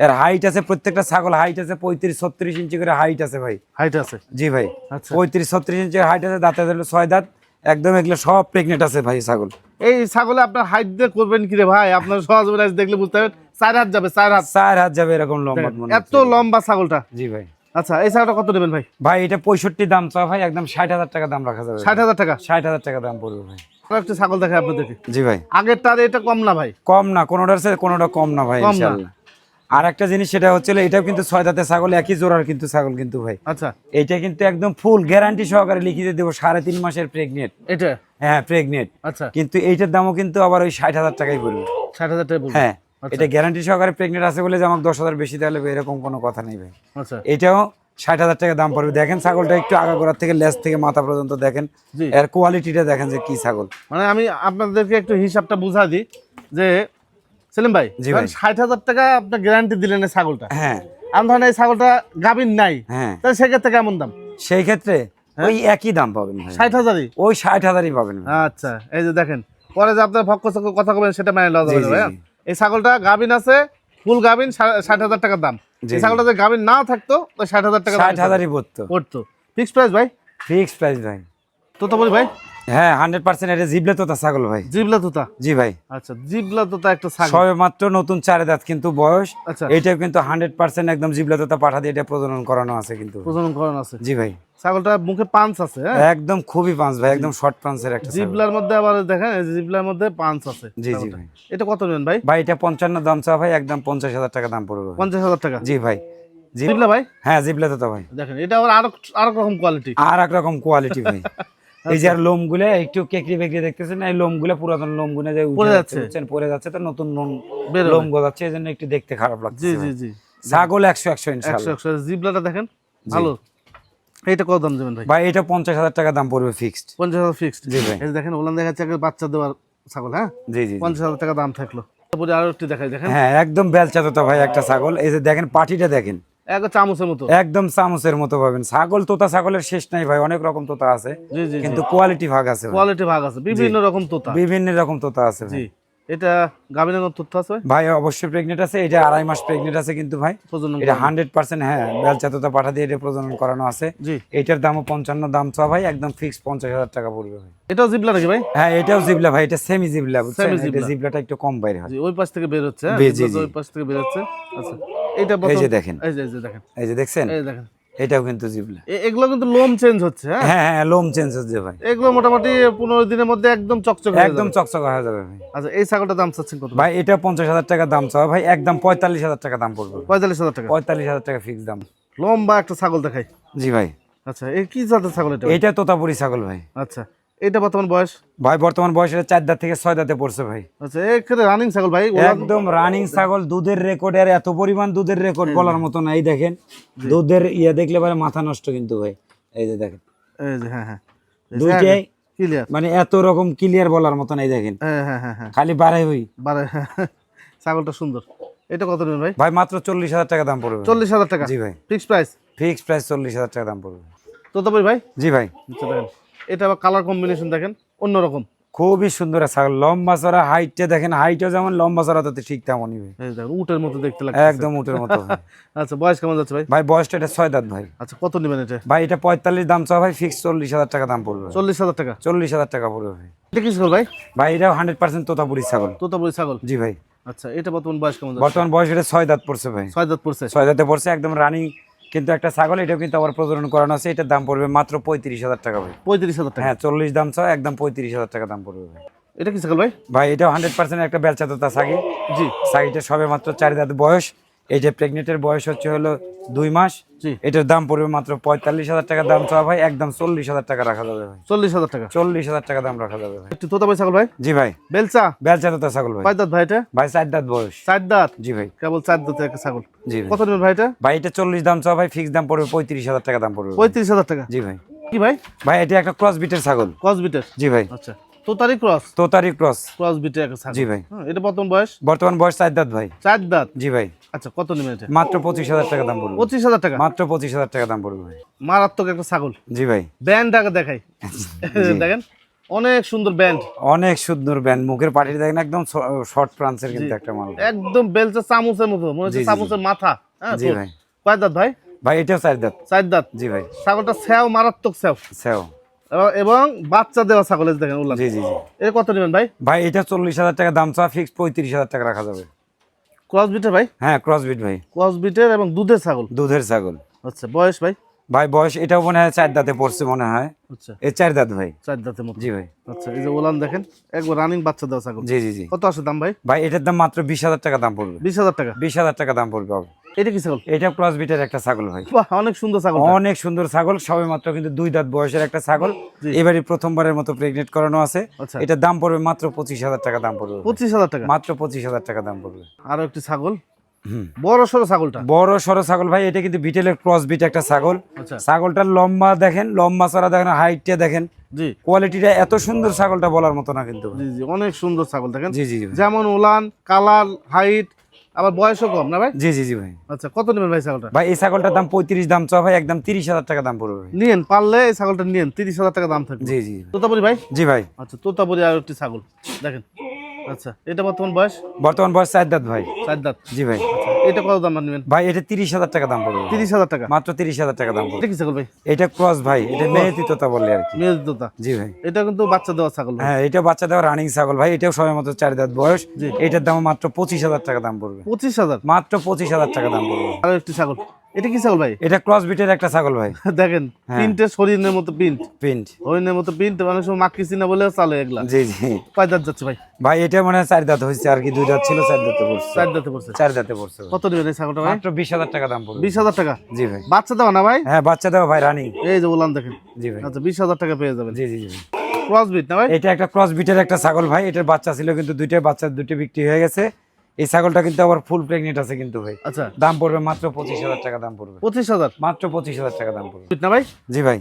এর হাইট আছে প্রত্যেকটা ছাগল হাইট আছে পঁয়ত্রিশ ছত্রিশ ইঞ্চি করে হাইট আছে ভাই। হাইট আছে? জি ভাই। আচ্ছা। পঁয়ত্রিশ ছত্রিশ ইঞ্চি হাইট আছে দাঁতে হলো ছয় দাঁত একদম এগুলো সব প্রেগনেন্ট আছে ভাই ছাগল। এই ছাগলে আপনার হাইট দিয়ে করবেন কি রে ভাই? আপনার সহজ দেখলে বুঝতে পারবেন। চার হাত যাবে চার হাত। চার হাত যাবে এরকম লম্বা এত লম্বা ছাগলটা। জি ভাই। আচ্ছা এই ছাগলটা কত নেবেন ভাই? ভাই এটা পঁয়ষট্টি দাম চাও ভাই একদম ষাট হাজার টাকা দাম রাখা যাবে। ষাট হাজার টাকা? ষাট হাজার টাকা দাম পড়বে ভাই। একটা ছাগল দেখে আপনাদেরকে। জি ভাই। এটা কম না ভাই। কম না কোনোটার সাথে কোনোটা কম না ভাই আর একটা জিনিস সেটা এটাও কিন্তু ছয় দাঁতের ছাগল একই জোড়ার কিন্তু ছাগল কিন্তু ভাই। আচ্ছা। এইটা কিন্তু একদম ফুল গ্যারান্টি সহকারে দেবো সাড়ে তিন মাসের প্রেগনেন্ট এটা? হ্যাঁ প্রেগনেন্ট আচ্ছা। কিন্তু এইটার দামও কিন্তু আবার ওই ষাট হাজার টাকাই পড়বে। ষাট হাজার টাকা হ্যাঁ আচ্ছা। এটা গ্যারান্টি সহকারে প্রেগনেন্ট আছে বলে যে আমাকে দশ হাজার বেশি তাহলে এরকম কোনো কথা নেই ভাই। আচ্ছা। এটাও ষাট হাজার টাকা দাম পড়বে। দেখেন ছাগলটা একটু আগা গোড়ার থেকে লেজ থেকে মাথা পর্যন্ত দেখেন। এর কোয়ালিটিটা দেখেন যে কি ছাগল। মানে আমি আপনাদেরকে একটু হিসাবটা বুঝা দিই যে সেলিম ভাই জি ভাই। ষাট হাজার টাকা আপনার গ্যারান্টি দিলেন এই ছাগলটা। হ্যাঁ। আমি ধরেন এই ছাগলটা গাভীর নাই। হ্যাঁ। তাহলে সেক্ষেত্রে কেমন দাম? সেই ক্ষেত্রে হ্যাঁ? ওই একই দাম পাবেন ষাট হাজারই? ওই ষাট হাজারই পাবেন আচ্ছা এই যে দেখেন। পরে যে আপনার চক্ক কথা কবেন সেটা মানে লওয়া যাবে। এই ছাগলটা গাভিন আছে ফুল গাবিন ষাট হাজার টাকার দাম। যে এই ছাগলটা যদি গাবিন না থাকতো তো ষাট হাজার টাকা ষাট হাজারই পড়তো। পড়তো। ফিক্স প্রাইস ভাই? ফিক্স প্রাইস ভাই। তো তো বলি ভাই? হ্যাঁ হান্ড্রেড পার্সেন্ট এটা জিবলে তো ছাগল ভাই। জিবলা তোতা জি ভাই। আচ্ছা জিবলা তোতা একটা ছাগল। সবে মাত্র নতুন চারে দাঁত কিন্তু বয়স। আচ্ছা। এইটাও কিন্তু হান্ড্রেড পার্সেন্ট একদম জিবলে তো পাঠা দিয়ে এটা প্রজনন করানো আছে কিন্তু। প্রজনন করানো আছে। জি ভাই। ছাগলটা মুখে পাঞ্চ আছে হ্যাঁ? একদম খুবই পাঁচ ভাই একদম শর্ট পাঁচের একটা জিবলার মধ্যে আবার দেখেন জিবলার মধ্যে পাঞ্চ আছে জি জি ভাই। এটা কত নেবেন ভাই? ভাই এটা পঞ্চান্ন দাম চা ভাই একদম পঞ্চাশ হাজার টাকা দাম পড়বে পঞ্চাশ হাজার টাকা? জি ভাই। জিবলা ভাই? হ্যাঁ জিবলে তো ভাই। দেখেন এটা আবার আরও আরও রকম কোয়ালিটি আর এক রকম কোয়ালিটি ভাই। এই যে আর লোমগুলো একটু কেকড়ি বেকড়ি দেখতেছেন এই লোমগুলো পুরাতন লোমগুলো যে পড়ে যাচ্ছে যাচ্ছে। বুঝছেন পড়ে যাচ্ছে তো নতুন লোম লোম গজাচ্ছে এই জন্য একটু দেখতে খারাপ লাগছে জি জি জি। ছাগল একশো একশো একশো ইনশাল্লাহ। একশো জিবলাটা দেখেন ভালো। এইটা কত দাম দেবেন ভাই? ভাই এটা পঞ্চাশ হাজার টাকা দাম পড়বে ফিক্সড পঞ্চাশ হাজার ফিক্সড জি ভাই। এই দেখেন ওলান দেখাচ্ছে একটা বাচ্চা দেওয়ার ছাগল হ্যাঁ? জি জি জি। পঞ্চাশ হাজার টাকা দাম থাকল। তারপরে আরও একটু দেখাই দেখেন। হ্যাঁ একদম বেলচা তোতা ভাই একটা ছাগল। এই যে দেখেন পাটিটা দেখেন। চামচের মতো। একদম চামচের মতো পাবেন। ছাগল তোতা ছাগলের শেষ নাই ভাই অনেক রকম তোতা আছে। জি জি কিন্তু কোয়ালিটি ভাগ আছে ভাই। কোয়ালিটি ভাগ আছে। বিভিন্ন রকম তোতা। বিভিন্ন রকম তোতা আছে জি। এটা গাভিনের তথ্য আছে ভাই? ভাই অবশ্যই প্রেগনেন্ট আছে। এটা আড়াই মাস প্রেগনেন্ট আছে কিন্তু ভাই। প্রজনন এটা হান্ড্রেড পার্সেন্ট হ্যাঁ পাঠা দিয়ে এটা প্রজনন করানো আছে। এটার দামও পঞ্চান্ন দাম চা ভাই একদম ফিক্স পঞ্চাশ হাজার টাকা পড়বে ভাই। এটাও জিবলা নাকি ভাই? হ্যাঁ এটাও জিবলা ভাই এটা সেমি জিবলা। জিবলাটা একটু কম বাইরে হয়। ওই পাশ থেকে বের হচ্ছে হ্যাঁ। ওই পাশ থেকে বের হচ্ছে। আচ্ছা। এটা এই যে দেখেন। এই যে দেখেন। এই যে দেখছেন? এই দেখেন। এটাও কিন্তু জিবলা। এগুলো কিন্তু লোম চেঞ্জ হচ্ছে হ্যাঁ? হ্যাঁ হ্যাঁ লোম চেঞ্জ হচ্ছে ভাই। এগুলো মোটামুটি পনেরো দিনের মধ্যে একদম চকচক একদম। চকচক হয়ে যাবে ভাই। আচ্ছা এই ছাগলটার দাম চাচ্ছেন কত? ভাই এটা পঞ্চাশ হাজার টাকা দাম চাওয়া। ভাই একদম পঁয়তাল্লিশ হাজার টাকা দাম পড়বে। পঁয়তাল্লিশ হাজার টাকা। পঁয়তাল্লিশ হাজার টাকা ফিক্স দাম। লম্বা একটা ছাগল দেখাই। জি ভাই। আচ্ছা এই কি জাতের ছাগল এটা এটা তোতাপুরি ছাগল ভাই। আচ্ছা। এটা বর্তমান বয়স? ভাই বর্তমান বয়সে চার দাঁত থেকে ছয় দাঁতে পড়ছে ভাই। আচ্ছা এখানে রানিং ছাগল ভাই? একদম রানিং ছাগল দুধের রেকর্ড আর এত পরিমাণ দুধের রেকর্ড বলার মতো না এই দেখেন। দুধের ইয়ে দেখলে পরে মাথা নষ্ট কিন্তু ভাই এই যে দেখেন। এই যে হ্যাঁ হ্যাঁ। দুইটাই ক্লিয়ার মানে এত রকম ক্লিয়ার বলার মতো নাই দেখেন। হ্যাঁ হ্যাঁ হ্যাঁ হ্যাঁ। খালি বাড়াই হই। বারে ছাগলটা সুন্দর। এটা কত নেবেন ভাই? ভাই মাত্র চল্লিশ হাজার টাকা দাম পড়বে। ভাই। চল্লিশ হাজার টাকা? জি ভাই। ফিক্সড প্রাইস ফিক্স প্রাইস চল্লিশ হাজার টাকা দাম পড়বে। তো তবে ভাই? জি ভাই। আচ্ছা দেখেন। এটা আবার কালার কম্বিনেশন দেখেন অন্যরকম। খুবই সুন্দর ছাগল লম্বা চড়া হাইটটা দেখেন হাইটও যেমন লম্বা চড়া তাতে ঠিক তেমনই উটের মতো দেখতে লাগে একদম উটের মতো আচ্ছা বয়স কেমন যাচ্ছে ভাই? ভাই বয়সটা এটা ছয় দাঁত ভাই। আচ্ছা কত নেবেন এটা? ভাই এটা পঁয়তাল্লিশ দাম চাওয়া ভাই ফিক্স চল্লিশ হাজার টাকা দাম পড়বে চল্লিশ হাজার টাকা? চল্লিশ হাজার টাকা পড়বে ভাই। এটা কি ছাগল ভাই? ভাই এটাও হান্ড্রেড পার্সেন্ট তোতাপুরি ছাগল। তোতা বই ছাগল? জি ভাই। আচ্ছা এটা বর্তমান বয়স কেমন বর্তমান বয়স এটা ছয় দাঁত পড়ছে ভাই। ছয় দাঁত পড়ছে? ছয় দাঁতে পড়ছে একদম রানিং কিন্তু একটা ছাগল এটাও কিন্তু আবার প্রজনন করানো আছে এটার দাম পড়বে মাত্র পঁয়ত্রিশ হাজার টাকা ভাই। পঁয়ত্রিশ হাজার টাকা। হ্যাঁ চল্লিশ দাম ছয় একদম পঁয়ত্রিশ হাজার টাকা দাম পড়বে ভাই। এটা কি ছাগল ভাই? ভাই এটা হান্ড্রেড পার্সেন্ট একটা বেলচা তোতা সাগি জি। ছাগিটা সবে মাত্র চার দাঁত বয়স এই যে প্রেগনেন্টের বয়স হচ্ছে হলো দুই মাস এটার দাম পড়বে মাত্র পঁয়তাল্লিশ হাজার টাকা দাম চাওয়া ভাই একদম চল্লিশ হাজার টাকা রাখা যাবে ভাই। চল্লিশ হাজার টাকা? চল্লিশ হাজার টাকা দাম রাখা যাবে একটু তোতা বই ছাগল ভাই? জি ভাই। বেলচা? বেলচা তোতা ছাগল ভাই। দাঁত ভাই এটা? ভাই চার দাঁত বয়স। চার দাঁত? জি ভাই। কেবল চার দাঁতের একটা ছাগল। জি ভাই। কত নেবেন ভাই এটা? ভাই এটা চল্লিশ দাম চাওয়া ভাই ফিক্স দাম পড়বে পঁয়ত্রিশ হাজার টাকা দাম পড়বে পঁয়ত্রিশ হাজার টাকা? জি ভাই। কি ভাই? ভাই এটা একটা ক্রস বিটের ছাগল। ক্রস বিটের জি ভাই। আচ্ছা। Totari cross? Totari cross. Cross ছাগল। জি ভাই। এটা বর্তমান বয়স? বর্তমান বয়স চার দাঁত ভাই। চার দাঁত? জি ভাই। আচ্ছা কত নেবেন এটা? মাত্র পঁচিশ হাজার টাকা দাম পড়বে। পঁচিশ হাজার টাকা? মাত্র পঁচিশ হাজার টাকা দাম পড়বে ভাই। মারাত্মক একটা ছাগল। জি ভাই। ব্যান্ড আগে দেখাই। দেখেন অনেক সুন্দর ব্যান্ড। অনেক সুন্দর ব্যান্ড। মুখের পাটির দেখেন একদম শর্ট প্রান্সের কিন্তু একটা মাল একদম বেলচা চামচের মতো মনে হচ্ছে চামচের মাথা। হ্যাঁ জি ভাই। কয় দাঁত ভাই? ভাই এটাও চার দাঁত। চার দাঁত। জি ভাই। ছাগলটা স্যাও মারাত্মক স্যাও সেও। এবং- বাচ্চা দেওয়া ছাগল এই যে দেখেন উল্লান জি জি জি। কত নেবেন ভাই? ভাই এটা চল্লিশ হাজার টাকা দাম চা ফিক্স পঁয়ত্রিশ হাজার টাকা রাখা যাবে। ক্রসবিটের ভাই? হ্যাঁ ক্রস বিট ভাই ক্রসবিটের এবং দুধের ছাগল? দুধের ছাগল। আচ্ছা বয়স ভাই? ভাই বয়স এটাও মনে হয় চার দাঁতে পড়ছে মনে হয়। আচ্ছা। এই চার দাঁত ভাই। চার মতো। জি ভাই। আচ্ছা এই যে ওলান দেখেন একবার রানিং বাচ্চা দেওয়া ছাগল। জি জি জি। কত আসে দাম ভাই? ভাই এটার দাম মাত্র বিশ হাজার টাকা দাম পড়বে। বিশ হাজার টাকা? বিশ হাজার টাকা দাম পড়বে এটা কি ছাগল? এটা ক্রস বিটের একটা ছাগল ভাই। অনেক সুন্দর ছাগল অনেক সুন্দর ছাগল সবে মাত্র কিন্তু দুই দাঁত বয়সের একটা ছাগল। এবারে প্রথমবারের মতো প্রেগনেন্ট করানো আছে। আচ্ছা। এটার দাম পড়বে মাত্র পঁচিশ হাজার টাকা দাম পড়বে পঁচিশ হাজার টাকা? মাত্র পঁচিশ হাজার টাকা দাম পড়বে। আরও একটি ছাগল। বড় সড়ো ছাগলটা? বড় সড়ো ছাগল ভাই এটা কিন্তু বিটেলের ক্রস বিট একটা ছাগল। আচ্ছা। ছাগলটার লম্বা দেখেন লম্বা চড়া দেখেন হাইটটা দেখেন। জি। কোয়ালিটিটা এত সুন্দর ছাগলটা বলার মতো না কিন্তু জি জি অনেক সুন্দর ছাগল দেখেন। জি জি যেমন উলান কালার হাইট আবার বয়সও কম না ভাই? জি জি জি ভাই। আচ্ছা কত নেবেন ভাই ছাগলটা? ভাই এই ছাগলটার দাম পঁয়ত্রিশ দাম চাওয়া ভাই একদম তিরিশ হাজার টাকা দাম পড়বে। নিয়েন পারলে এই ছাগলটা নিয়েন তিরিশ হাজার টাকা দাম থাকবে। জি জি তোতাপুরি ভাই? জি ভাই। আচ্ছা তোতাপুরি আর একটি ছাগল দেখেন। আচ্ছা এটা বর্তমান বয়স? বর্তমান বয়স চার দাঁত ভাই। চার দাঁত? জি ভাই। আচ্ছা এটা কত দাম নেবেন? ভাই এটা তিরিশ হাজার টাকা দাম পড়বে। তিরিশ হাজার টাকা? মাত্র তিরিশ হাজার টাকা দাম পড়বে। কি ছাগল ভাই? এটা ক্রস ভাই এটা মেয়েতি তোতা বললে আর কি। মেয়ের তোতা? জি ভাই। এটা কিন্তু বাচ্চা দেওয়া ছাগল হ্যাঁ এটা বাচ্চা দেওয়া রানিং ছাগল ভাই এটাও সময় মতো চার দাঁত বয়স। এটার দাম মাত্র পঁচিশ হাজার টাকা দাম পড়বে। পঁচিশ হাজার? মাত্র পঁচিশ হাজার টাকা দাম পড়বে। আর একটি ছাগল। এটা কি ছাগল ভাই? এটা ক্রস বিটের একটা ছাগল ভাই। দেখেন হ্যাঁ। প্রিন্টের শরীরের মতো প্রিন্ট প্রিন্ট হরিণের মতো প্রিন্ট অনেক সময় চিনা বলেও চালে এগুলা। জি জি। কয় দাঁত যাচ্ছে ভাই? ভাই এটা মনে হয় চার দাঁত হয়েছে আর কি দুই দাঁত ছিল চার দাঁতে পড়ছে। চার দাঁতে পড়ছে। চার দাঁতে পড়ছে। কত নেবেন এই ছাগলটা ভাই? মাত্র বিশ হাজার টাকা দাম পড়বে। বিশ হাজার টাকা? জি ভাই। বাচ্চা দেওয়া না ভাই? হ্যাঁ বাচ্চা দেওয়া ভাই রানিং এই যে বললাম দেখেন। জি ভাই। আচ্ছা বিশ হাজার টাকা পেয়ে যাবেন। জি জি জি। ক্রস বিট না ভাই? এটা একটা ক্রস বিটের একটা ছাগল ভাই এটার বাচ্চা ছিল কিন্তু দুইটা বাচ্চা দুটো বিক্রি হয়ে গেছে। এই ছাগলটা কিন্তু আবার ফুল প্রেগনেন্ট আছে কিন্তু ভাই। আচ্ছা। দাম পড়বে মাত্র পঁচিশ হাজার টাকা দাম পড়বে। পঁচিশ হাজার? মাত্র পঁচিশ হাজার টাকা দাম পড়বে। না ভাই? জি ভাই।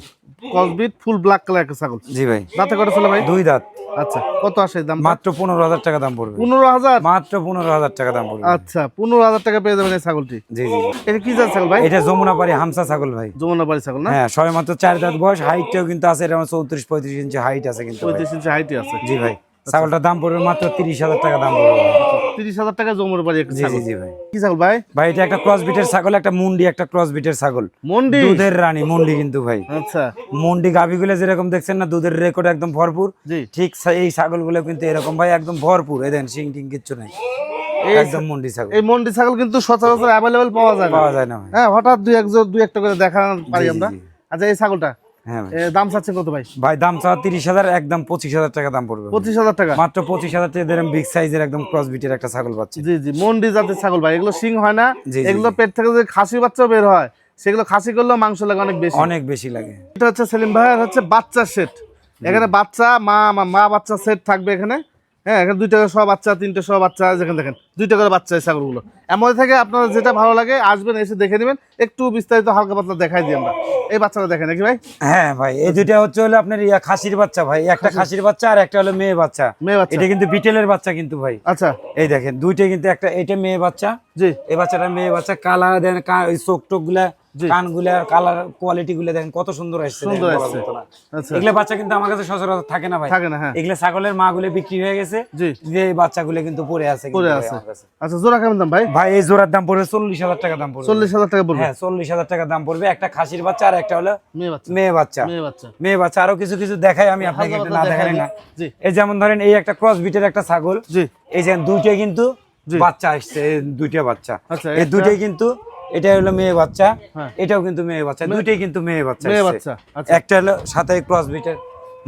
Cross breed full black colour একটা ছাগল। জি ভাই। দাঁতে কটা ছিল ভাই? দুই দাঁত। আচ্ছা কত আসে দাম? মাত্র পনেরো হাজার টাকা দাম পড়বে। পনেরো হাজার? মাত্র পনেরো হাজার টাকা দাম পড়বে। আচ্ছা পনেরো হাজার টাকা পেয়ে যাবেন এই ছাগলটি। জি জি। এটা কি জাত ছাগল ভাই? এটা যমুনা পাড়ি হামসা ছাগল ভাই। যমুনা বাড়ি ছাগল না? হ্যাঁ সবে মাত্র চার দাঁত বয়স হাইটটাও কিন্তু আছে এটা চৌত্রিশ পঁয়ত্রিশ ইঞ্চি হাইট আছে কিন্তু। পঁয়ত্রিশ ইঞ্চি হাইটে আছে। জি ভাই ছাগলটার দাম পড়বে মাত্র তিরিশ হাজার টাকা দাম পড়বে। তিরিশ হাজার টাকা জমুর বাড়ি একটা ছাগল। জি ভাই। কি ছাগল ভাই? ভাই এটা একটা ক্রস বিটের ছাগল একটা মুন্ডি একটা ক্রস বিটের ছাগল। মন্ডি? দুধের রানী মুন্ডি কিন্তু ভাই। আচ্ছা। মুন্ডি গাভিগুলো যেরকম দেখছেন না দুধের রেকর্ড একদম ভরপুর। ঠিক এই ছাগলগুলো কিন্তু এরকম ভাই একদম ভরপুর। এই দেন সিং টিং কিচ্ছু নাই। একদম মন্ডি ছাগল। এই মন্ডি ছাগল কিন্তু সচরাচর অ্যাভেলেবেল পাওয়া যায় না। পাওয়া যায় না হ্যাঁ হঠাৎ দুই একজন দুই একটা করে দেখা পারি আমরা। আচ্ছা এই ছাগলটা? দাম চাচ্ছে কত ভাই? ভাই দাম তিরিশ হাজার একদম পঁচিশ হাজার টাকা দাম পড়বে পঁচিশ হাজার টাকা? মাত্র পঁচিশ হাজার টাকা দিলাম বিগ সাইজের একদম ক্রস বিটের একটা ছাগল পাচ্ছি। জি জি মন্ডি জাতের ছাগল ভাই এগুলো সিং হয় না। এগুলো পেট থেকে যে খাসি বাচ্চা বের হয় সেগুলো খাসি করলেও মাংস লাগে অনেক বেশি। অনেক বেশি লাগে। এটা হচ্ছে সেলিম ভাই হচ্ছে বাচ্চা সেট এখানে বাচ্চা মা মা- মা বাচ্চা সেট থাকবে এখানে। হ্যাঁ এখানে দুইটা করে সব বাচ্চা তিনটে সব বাচ্চা যেখানে দেখেন দুইটা করে বাচ্চা এই ছাগলগুলো। এমন থেকে আপনার যেটা ভালো লাগে আসবেন এসে দেখে নেবেন। একটু বিস্তারিত হালকা পাতলা দেখাই দিই আমরা। এই বাচ্চাটা দেখেন নাকি ভাই? হ্যাঁ ভাই এই দুইটা হচ্ছে হলো আপনার ইয়া খাসির বাচ্চা ভাই। একটা খাসির। বাচ্চা আর একটা হলো মেয়ে বাচ্চা। মেয়ে বাচ্চা। এটা কিন্তু বিটেলের বাচ্চা কিন্তু ভাই। আচ্ছা। এই দেখেন দুইটা কিন্তু একটা এটা মেয়ে বাচ্চা। জি। এই বাচ্চাটা মেয়ে বাচ্চা কালার দেন চোখ টোকগুলা জি। কানগুলা কালার কোয়ালিটি গুলা দেখেন কত সুন্দর আসছে সুন্দর আসছে। আচ্ছা। এগুলা বাচ্চা কিন্তু আমার কাছে সচরাচর থাকে না ভাই। থাকে না হ্যাঁ। এগুলা ছাগলের মা গুলো বিক্রি হয়ে গেছে। যে বাচ্চাগুলো কিন্তু পড়ে আছে পড়ে আছে। আচ্ছা জোড়া কেমন দাম ভাই? ভাই এই জোড়ার দাম পড়বে চল্লিশ হাজার টাকা দাম পড়বে। চল্লিশ হাজার টাকা পড়বে? হ্যাঁ চল্লিশ হাজার টাকা দাম পড়বে। একটা খাসির বাচ্চা আর একটা হলো মেয়ে বাচ্চা। মেয়ে বাচ্চা। মেয়ে বাচ্চা। মেয়ে বাচ্চা। আরও কিছু কিছু দেখাই আমি আপনাকে না দেখাই না। জি। এই যেমন ধরেন এই একটা ক্রস বিটের একটা ছাগল। জি। এই যে দুইটা কিন্তু। বাচ্চা আসছে দুইটা বাচ্চা। আচ্ছা, এই দুইটাই কিন্তু এটা হলো মেয়ে বাচ্চা। হ্যাঁ। এটাও কিন্তু মেয়ে বাচ্চা। দুইটাই কিন্তু মেয়ে বাচ্চা মেয়ে বাচ্চা আচ্ছা। একটা হলো সাথে ক্রস বিটের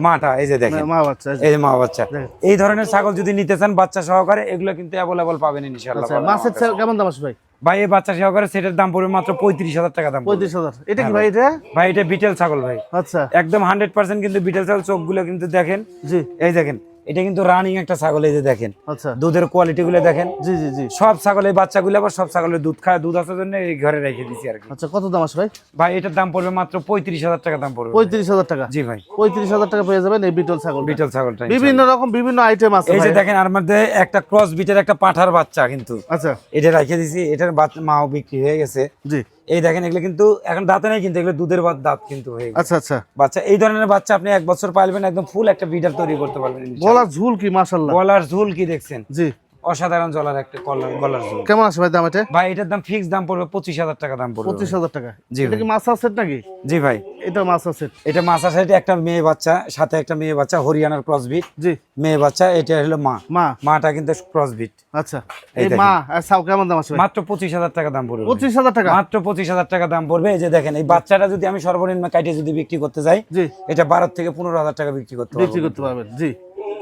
মাটা এই যে দেখেন। মা বাচ্চা এই যে। মা বাচ্চা। এই ধরনের ছাগল যদি নিতে চান বাচ্চা সহকারে এগুলো কিন্তু অ্যাভেলেবল পাবেন ইনশাআল্লাহ আচ্ছা মাছের ছেলে কেমন দাম আছে ভাই? ভাই এই বাচ্চা সহকারে সেটার দাম পড়বে মাত্র পঁয়ত্রিশ হাজার টাকা দাম। পঁয়ত্রিশ হাজার। এটা কি ভাই এটা? ভাই এটা বিটেল ছাগল ভাই। আচ্ছা। একদম হান্ড্রেড পার্সেন্ট কিন্তু বিটেল ছাগল চোখগুলো কিন্তু দেখেন। জি। এই দেখেন এটা কিন্তু রানিং একটা ছাগল এই যে দেখেন। আচ্ছা। দুধের কোয়ালিটি গুলো দেখেন। জি জি জি। সব ছাগলের বাচ্চাগুলো আবার সব ছাগলের দুধ খায় দুধ আসার জন্য এই ঘরে রেখে দিছি আর আচ্ছা কত দাম আছে ভাই? ভাই এটার দাম পড়বে মাত্র পঁয়ত্রিশ হাজার টাকা দাম পড়বে পঁয়ত্রিশ হাজার টাকা? জি ভাই। পঁয়ত্রিশ হাজার টাকা পেয়ে যাবেন এই বিটল ছাগল বিটল ছাগলটা বিভিন্ন রকম বিভিন্ন আইটেম আছে এই যে দেখেন আর মধ্যে একটা ক্রস বিটের একটা পাঠার বাচ্চা কিন্তু। আচ্ছা। এটা রেখে দিছি এটার বাচ্চা মাও বিক্রি হয়ে গেছে। জি। এই দেখেন এগুলো কিন্তু এখন দাঁতে নেই কিন্তু এগুলো দুধের দাঁত কিন্তু হয়ে গেছে। আচ্ছা আচ্ছা। বাচ্চা এই ধরনের বাচ্চা আপনি এক বছর পালবেন একদম ফুল একটা বিডার তৈরি করতে পারবেন বলার গলার ঝুল কি মাশাআল্লাহ? গলার ঝুল কি দেখছেন? জি। অসাধারণ জলার একটা কলার গলার ঝুল। কেমন আছে ভাই দাম এটা? ভাই এটার দাম ফিক্স দাম পড়বে পঁচিশ হাজার টাকা দাম পড়বে পঁচিশ হাজার টাকা। জি এটা কি মাছা সেট নাকি? জি ভাই। এটা মাছা সেট। এটা মাসা সাইডে একটা মেয়ে বাচ্চা সাথে একটা মেয়ে বাচ্চা হরিয়ানার ক্রসবিট জি। মেয়ে বাচ্চা এটা হলো মা। মা। মাটা কিন্তু ক্রসবিট আচ্ছা। এই মা সাও কেমন দাম আছে মাত্র পঁচিশ হাজার টাকা দাম পড়বে পঁচিশ হাজার টাকা? মাত্র পঁচিশ হাজার টাকা দাম পড়বে। এই যে দেখেন এই বাচ্চাটা যদি আমি সর্বনিম্ন কাইটে যদি বিক্রি করতে যাই জি। এটা বারো থেকে পনেরো হাজার টাকা বিক্রি করতে বিক্রি করতে পারবেন জি।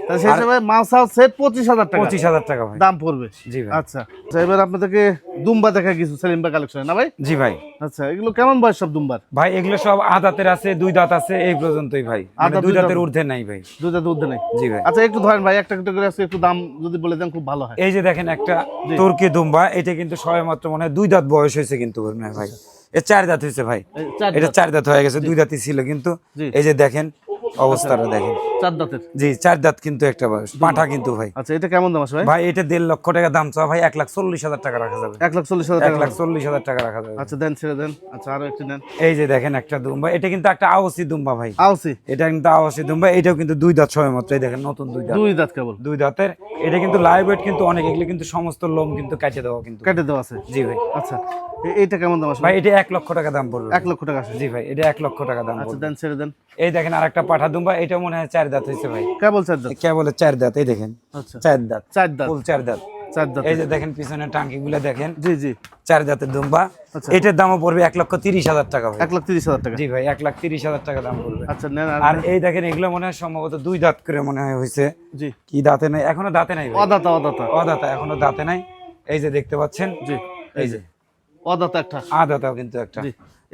তাহলে সেই হিসাবে মাছা সেট পঁচিশ হাজার টাকা। পঁচিশ হাজার টাকা ভাই। দাম পড়বে। জি ভাই। আচ্ছা আচ্ছা, এবার আপনাদেরকে দুম্বা দেখা কিছু সেলিম্বা কালেকশন না ভাই? জি ভাই। আচ্ছা এগুলো কেমন বয়স সব দুম্বার? ভাই এগুলো সব আদাতের আছে দুই দাঁত আছে এই পর্যন্তই ভাই। মানে দুই দুই দাঁতের ঊর্ধ্বে নাই ভাই। দুধে দুধ নেই? জি ভাই। আচ্ছা একটু ধরেন ভাই একটা একটা করে আছে একটু দাম যদি বলে দেন খুব ভালো হয়। এই যে দেখেন একটা। তুর্কি দুম্বা এটা কিন্তু সবে মাত্র মনে হয় দুই দাঁত বয়স হয়েছে কিন্তু ভাই। চার দাঁত হয়েছে ভাই। এটা চার দাঁত হয়ে গেছে দুই দাঁতই ছিল কিন্তু। এই যে দেখেন অবস্থাটা দেখেন। চার দাঁতের? জি চার দাঁত কিন্তু একটা বয়স। পাঁঠা কিন্তু ভাই। আচ্ছা এটা কেমন দাম আছে ভাই? ভাই এটা দেড় লক্ষ টাকা দাম চাওয়া ভাই এক লাখ চল্লিশ হাজার টাকা রাখা যাবে। এক লাখ চল্লিশ হাজার এক লাখ চল্লিশ হাজার টাকা রাখা যাবে। আচ্ছা দেন ছেড়ে দেন। আচ্ছা আরও একটু দেন এই যে দেখেন একটা দুম্বা এটা কিন্তু একটা আওসি দুম্বা ভাই। আউসি এটা কিন্তু আওসি দুম্বা এটাও কিন্তু দুই দাঁত ছয় মাত্র দেখেন নতুন দুই দাঁত। দুই দাঁত কেবল? দুই দাঁতের। এটা কিন্তু লাইভ ওয়েট কিন্তু অনেক এগুলো কিন্তু সমস্ত লোম কিন্তু কেটে দেওয়া কিন্তু। কেটে দেওয়া আছে? জি ভাই। আচ্ছা এ- এইটা কেমন দাম আছে ভাই এটা এক লক্ষ টাকা দাম পড়বে। এক লক্ষ টাকা আছে। জি ভাই এটা এক লক্ষ টাকা দাম আচ্ছা দেন ছেড়ে দেন। এই দেখেন আর একটা পাঠা দুম্বা এটা মনে হয় চার দাঁত হয়েছে ভাই। কেবল চার দাঁত? কে বলে চার দাঁত এই দেখেন। আচ্ছা। চার দাঁত। চার দাঁত। ফুল চার দাঁত। চার দাঁত। এই যে দেখেন পিছনের টাঙ্কি গুলো দেখেন। জি জি। চার দাঁতের দুম্বা। আচ্ছা। এটার দামও পড়বে এক লক্ষ তিরিশ হাজার টাকা এক লাখ তিরিশ হাজার টাকা। জি ভাই এক লাখ তিরিশ হাজার টাকা দাম পড়বে। আচ্ছা আর এই দেখেন এগুলো মনে হয় সম্ভবত দুই দাঁত করে মনে হয় হয়েছে। জি। কি দাঁতে নাই? এখনও দাঁতে নাই অদাতা অদাতা। অদাতা এখনও দাঁতে নাই। এই যে দেখতে পাচ্ছেন? জি। এই যে। অদাতা একটা। আদাতাও কিন্তু একটা।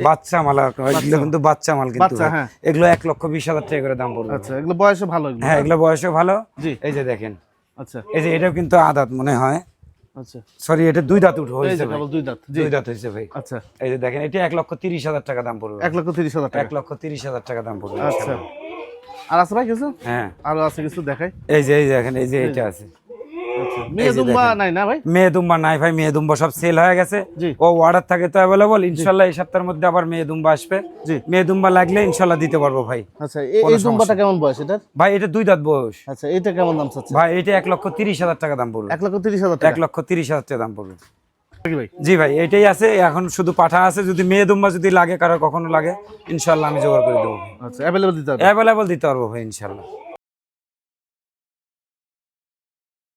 বাচ্চা মাল এগুলো কিন্তু বাচ্চা মাল কিন্তু। হ্যাঁ। এগুলো এক লক্ষ বিশ হাজার টাকা করে দাম পড়বে। আচ্ছা এগুলো বয়সে ভালো হ্যাঁ এগুলো বয়সও ভালো। এই যে দেখেন। আচ্ছা। এই যে এটাও কিন্তু আদাত মনে হয়। আচ্ছা। সরি এটা দুই দাঁত উঠে এই হয়েছে। দুই দাঁত দুই দাঁত হয়েছে ভাই। আচ্ছা। এই যে দেখেন এটা এক লক্ষ তিরিশ হাজার টাকা দাম পড়বে। এক লক্ষ তিরিশ হাজার টাকা। এক লক্ষ তিরিশ হাজার টাকা দাম পড়বে। আচ্ছা। আর আছে ভাই কিছু? হ্যাঁ। আরও আছে কিছু দেখাই। এই যে এই যে দেখেন এই যে। এটা আছে। আচ্ছা। মেয়ে দুম্বা নাই না ভাই? মেয়ে দুম্বা নাই ভাই মেয়ে দুম্বা সব সেল হয়ে গেছে। ও অর্ডার থাকে তো অ্যাভেলেবল ইনশাল্লাহ এই সপ্তাহের মধ্যে আবার মেয়ে দুম্বা আসবে। জি। মেয়ে দুম্বা লাগলে ইনশাল্লাহ দিতে পারব ভাই। আচ্ছা এই দুম্বাটা কেমন বয়স এটার? ভাই এটা দুই দাঁত বয়স। আচ্ছা এটা কেমন দাম চাচ্ছে ভাই এটা এক লক্ষ তিরিশ হাজার টাকা দাম পড়বে। এক লক্ষ তিরিশ হাজার এক লক্ষ তিরিশ হাজার টাকা দাম পড়বে। জি ভাই এটাই আছে। এখন শুধু পাঠা আছে। যদি মেয়ে দুম্বা যদি লাগে কারও কখনো লাগে ইনশাল্লাহ আমি জোগাড় করে দেবো। আচ্ছা অ্যাভেলেবল দিতে হবে? অ্যাভেলেবল দিতে পারব ভাই ইনশাল্লাহ।